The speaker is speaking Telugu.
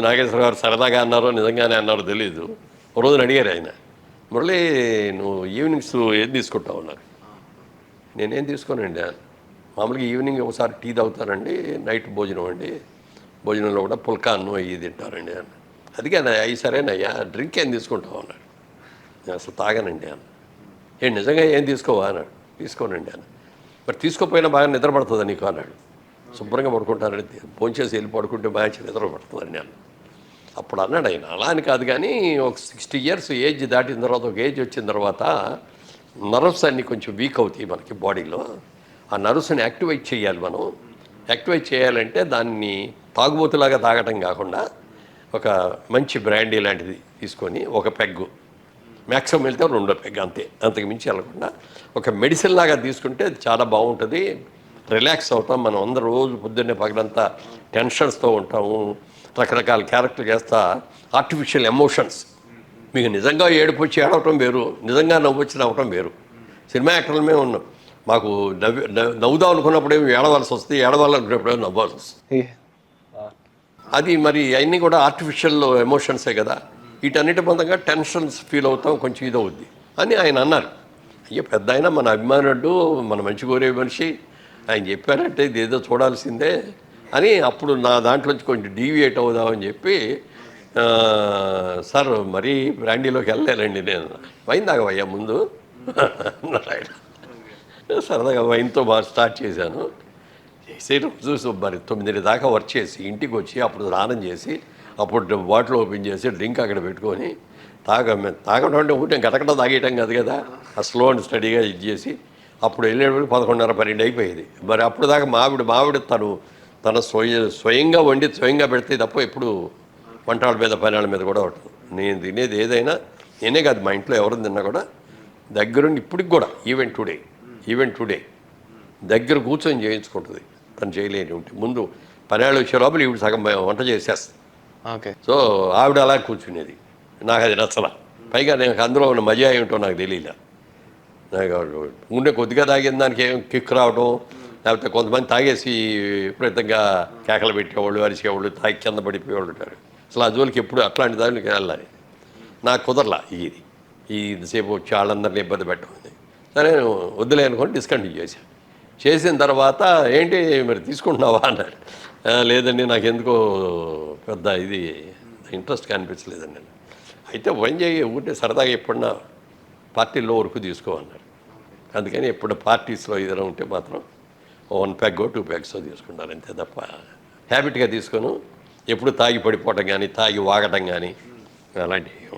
నాగేశ్వర గారు సరదాగా అన్నారో నిజంగానే అన్నారో తెలియదు ఒక రోజున అడిగారు ఆయన మురళి నువ్వు ఈవినింగ్స్ ఏం తీసుకుంటావు అన్నారు నేనేం తీసుకోనండి మామూలుగా ఈవినింగ్ ఒకసారి టీ తాగుతానండి నైట్ భోజనం అండి. భోజనంలో కూడా పుల్కా అన్నం అయ్యి తింటారండి అన్న. అది కదా అయ్యి సరేనయ్యా డ్రింక్ ఏం తీసుకుంటావు? అన్నాడు. నేను అసలు తాగానండి అన్న. ఏ నిజంగా ఏం తీసుకోవా? అన్నాడు. తీసుకోనండి అన్న. మరి తీసుకోపోయినా బాగా నిద్ర పడుతుందా నీకు? అన్నాడు. శుభ్రంగా పడుకుంటానండి భోంచేసి వెళ్ళి పడుకుంటే బాగా నిద్ర పడుతుందండి నేను. అప్పుడు అన్నాడు ఆయన అలా అని కాదు కానీ ఒక సిక్స్టీ ఇయర్స్ ఏజ్ దాటిన తర్వాత ఒక ఏజ్ వచ్చిన తర్వాత నర్వ్స్ అన్నీ కొంచెం వీక్ అవుతాయి మనకి బాడీలో. ఆ నర్వ్స్ని యాక్టివేట్ చేయాలి మనం. యాక్టివేట్ చేయాలంటే దాన్ని తాగుబోతులాగా తాగటం కాకుండా ఒక మంచి బ్రాండీ లాంటిది తీసుకొని ఒక పెగ్గు మ్యాక్సిమం వెళ్తే రెండో పెగ్ అంతే. అంతకు మించి వెళ్ళకుండా ఒక మెడిసిన్ లాగా తీసుకుంటే అది చాలా బాగుంటుంది. రిలాక్స్ అవుతాం. మనం అందరూ రోజు పొద్దున్నే పగలంతా టెన్షన్స్తో ఉంటాము రకరకాల క్యారెక్టర్ చేస్తా. ఆర్టిఫిషియల్ ఎమోషన్స్ మీకు నిజంగా ఏడుపు వచ్చి ఏడవటం వేరు. నిజంగా నవ్వు వచ్చి నవ్వటం వేరు. సినిమా యాక్టర్లమే ఉన్నాం. మాకు నవ్వి నవ్వు- నవ్వుదాం అనుకున్నప్పుడు ఏమి ఏడవలసి వస్తుంది ఏడవాలనుకున్నప్పుడు ఏమో నవ్వాల్సి వస్తుంది. అది మరి అన్నీ కూడా ఆర్టిఫిషియల్ ఎమోషన్సే కదా. వీటన్నిటి బంధంగా టెన్షన్స్ ఫీల్ అవుతాం. కొంచెం ఇది అవుద్ది అని ఆయన అన్నారు. అయ్యో పెద్ద ఆయన మన అభిమానుడు మన మంచి కోరే మనిషి. ఆయన చెప్పారంటే ఇది ఏదో చూడాల్సిందే అని అప్పుడు నా దాంట్లోంచి కొంచెం డీవియేట్ అవుదామని చెప్పి సార్ మరీ బ్రాండీలోకి వెళ్ళలేనండి నేను. వైన్ తాగవయ్యా ముందు సరదాగా వైన్తో బాగా స్టార్ట్ చేశాను. చేసే చూసి మరి తొమ్మిది దాకా వర్క్ చేసి ఇంటికి వచ్చి అప్పుడు స్నానం చేసి అప్పుడు బాటిల్ ఓపెన్ చేసి డ్రింక్ అక్కడ పెట్టుకొని తాగ తాగడం అంటే ఊటే గటగట తాగేయటం కాదు కదా. ఆ స్లో అండ్ స్టడీగా ఇది చేసి అప్పుడు వెళ్ళేటప్పుడు పదకొండున్నర పన్నెండు అయిపోయేది. మరి అప్పుడు దాకా మావిడ మావిడ తను తన స్వయ స్వయంగా వండి స్వయంగా పెడితే తప్ప ఎప్పుడు వంటల మీద పనాల మీద కూడా ఉంటుంది నేను తినేది ఏదైనా నేనే కాదు మా ఇంట్లో ఎవరు తిన్నా కూడా దగ్గరుండి ఇప్పటికి కూడా ఈవెన్ టుడే ఈవెన్ టుడే దగ్గర కూర్చొని చేయించుకుంటుంది. తను చేయలేని ఉంటే. ముందు పనేళ్ళు వచ్చే లోపల ఈవిడ సగం వంట చేసేస్తుంది. ఓకే. సో ఆవిడ అలా కూర్చునేది. నాకు అది నచ్చల. పైగా నేను అందులో ఉన్న మజా ఏమిటో నాకు తెలియలే. ఉండే కొద్దిగా తాగిన దానికి ఏం కిక్ రావడం లేకపోతే కొంతమంది తాగేసి విపరీతంగా కేకలు పెట్టేవాళ్ళు అరిచేవాళ్ళు తాగి కింద పడిపోయేవాళ్ళు ఉంటారు. అసలు ఆ జోలికి ఎప్పుడు అట్లాంటి దానికి వెళ్ళాలి. నాకు కుదరలా ఇది. ఈ ఇంతసేపు వచ్చి వాళ్ళందరినీ ఇబ్బంది పెట్టడం సరే నేను వద్దులే అనుకొని డిస్కంటిన్యూ చేశాను చేసిన తర్వాత ఏంటి మరి తీసుకుంటున్నావా? అన్నాడు లేదండి నాకు ఎందుకో పెద్ద ఇది ఇంట్రెస్ట్ కనిపించలేదండి. నేను అయితే పని చేయి ఊరికే సరదాగా ఎప్పుడన్నా పార్టీలో వరకు తీసుకో అందుకని ఎప్పుడు పార్టీస్లో ఏదైనా ఉంటే మాత్రం వన్ ప్యాక్ టూ ప్యాక్స్ తీసుకుంటారు అంతే తప్ప. హ్యాబిట్గా తీసుకోను. ఎప్పుడు తాగి పడిపోవటం కానీ తాగి వాగటం కానీ అలాంటివి